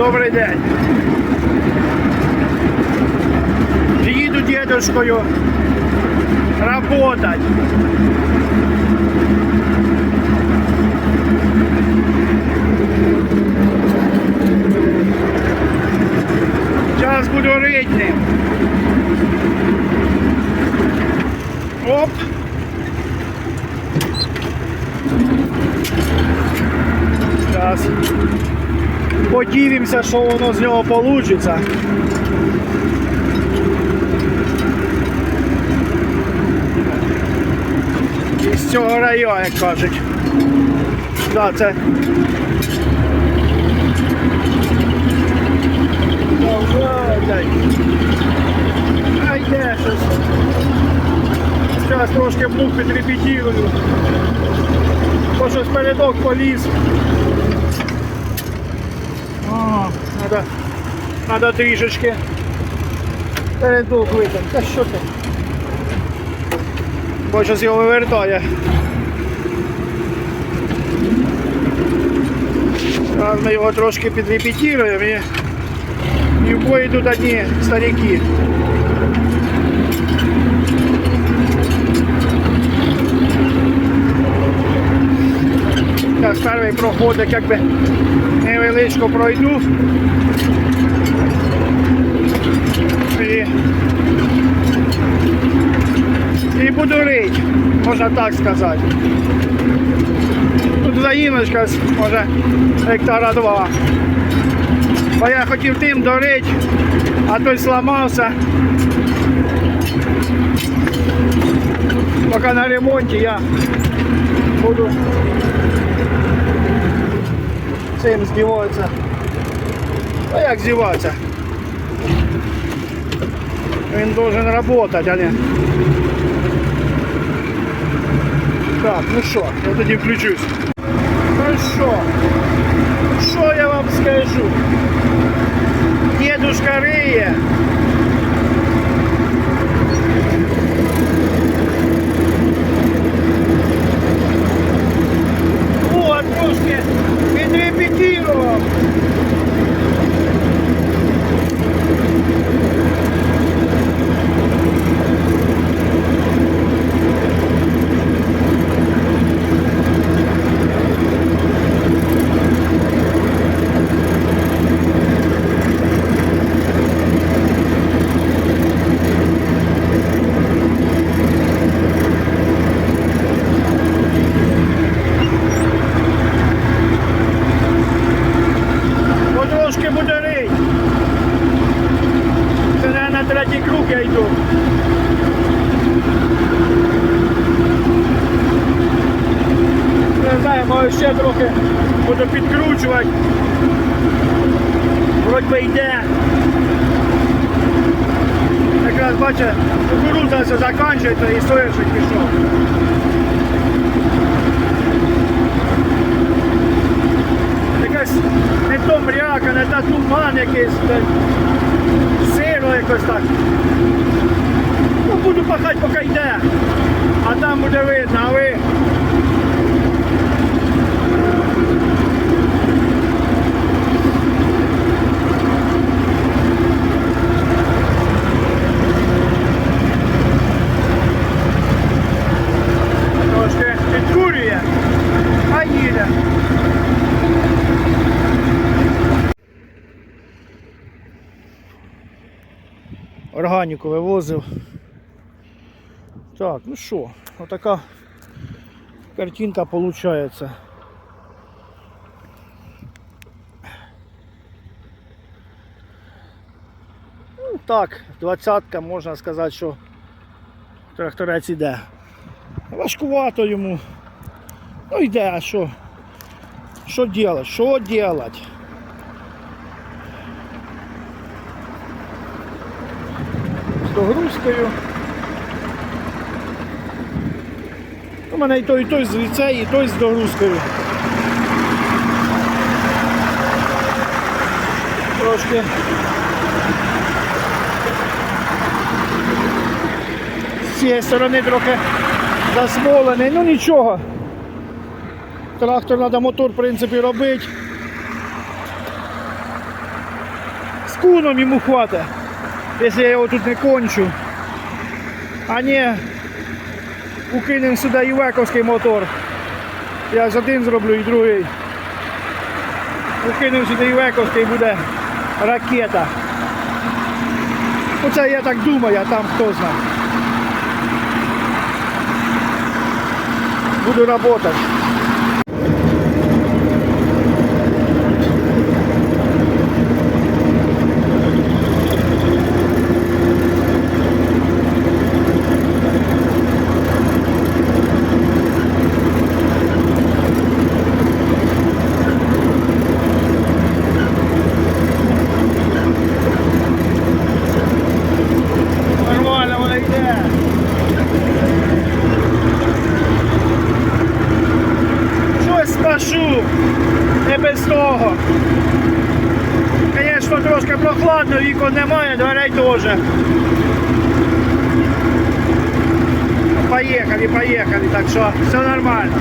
Добрий день. Їду дедушкою работать. Зараз буду рить ним. Оп. Зараз подивимося, що воно з нього вийде. Із цього району, як кажуть. Да, це. Давай, дай. А йде щось. Зараз трошки бух підрепетірую. Бо щось передок поліз. Надо, надо трішечки передок витягнути. Та що ти? Бо щось його вивертає. Зараз ми його трошки підрепетіруємо і, і в бой йдуть одні старики. Зараз перший проходик якби невеличко пройду. І, і буду рить, можна так сказати. Тут заїмочка, може, гектара два. Бо я хотів тим дорить, а той зламався. Поки на ремонті я буду цим здіватися. А як здіватися? Він должен работать, а не. Так, ну що, я тоді включусь. Ну що? Що я вам скажу? Дедушка риє. третій круг я йду. Не знаю, може ще трохи буду підкручувати. Вроді би йде. Якраз бачите, все закінчується і соєшик пішов. Якась не то мряка, не та туман якийсь, та сиро якось так. Ну, буду пахати, поки йде. А там буде видно, а ви. Трошки підкурює, а їде. Органіку вивозив. Так, ну що, отака картинка виходить. Ну так, двадцятка можна сказати, що тракторець іде. Важкувато йому. Ну йде, а що? Що делать? Що делать? З. У мене і той, і той з ліцею, і той з догрузкою. Трошки. З цієї сторони трохи засмолений, ну нічого. Трактор треба мотор в принципі робити. З куном йому хватить, якщо я його тут не кончу. А не укинемо сюди івековський мотор. Я ж один зроблю і другий. Укинемо сюди івековський буде ракета. Оце я так думаю, а там хто знає. Буду работать. Нормально вона йде. Щось спашу. Не без того. Звісно, трошки прохладно, вікон немає, дверей теж. Поїхали, поїхали, так що все нормально.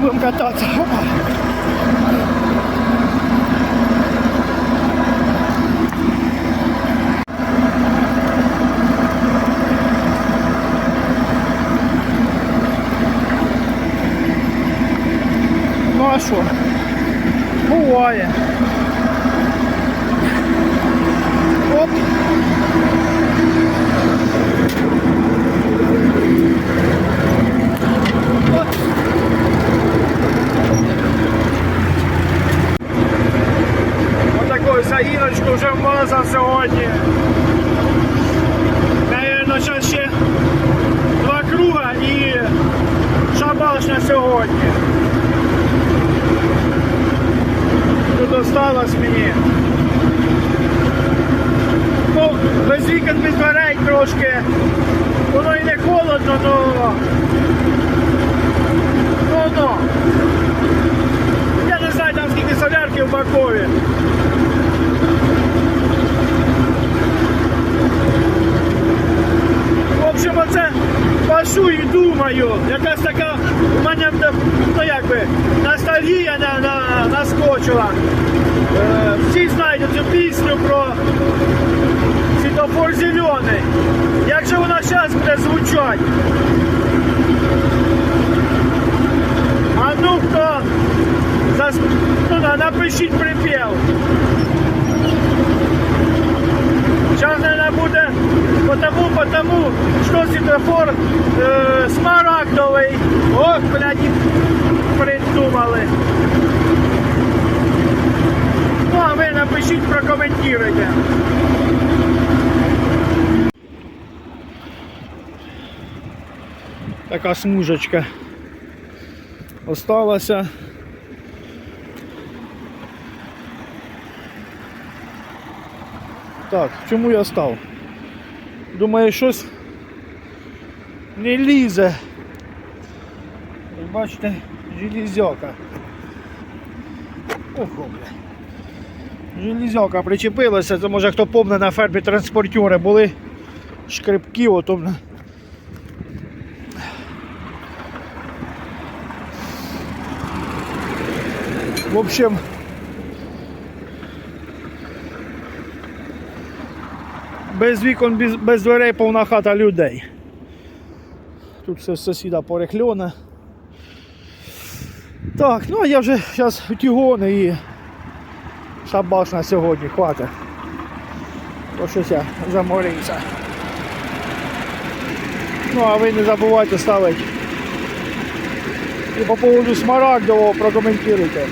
wouldn't get that out. Сьогодні. Тут осталось мені. Ну, без вікон, без дверей трошки. Воно і не холодно, но. Ну. Я не знаю там скільки солярки в Бакові. В общем, оце пашу і думаю. Якась така у мене ну як би, ностальгія на, на, наскочила. Е, всі знають цю пісню про світофор зелений. Як же вона зараз буде звучати? А ну хто зас... ну, на- напишіть. Сейчас, наверное, буде потому, потому, что светофор э, смарагдовий. Ох, блядь, придумали. Ну, а ви напишіть, прокоментуйте. Така смужечка осталася. Так, чому я став? Думаю, щось не лізе. Бачите, железяка. Ого, бля. Железяка причепилася, це може хто помне на фермі транспортери були шкрипки, ото. В общем, без вікон, без, без дверей повна хата людей. Тут все сусіда порехльоне. Так, ну а я вже зараз тігони і шабаш на сьогодні, хватить. Бо щось я заморився. Ну, а ви не забувайте ставити. І по поводу смарагдового прокоментуйте.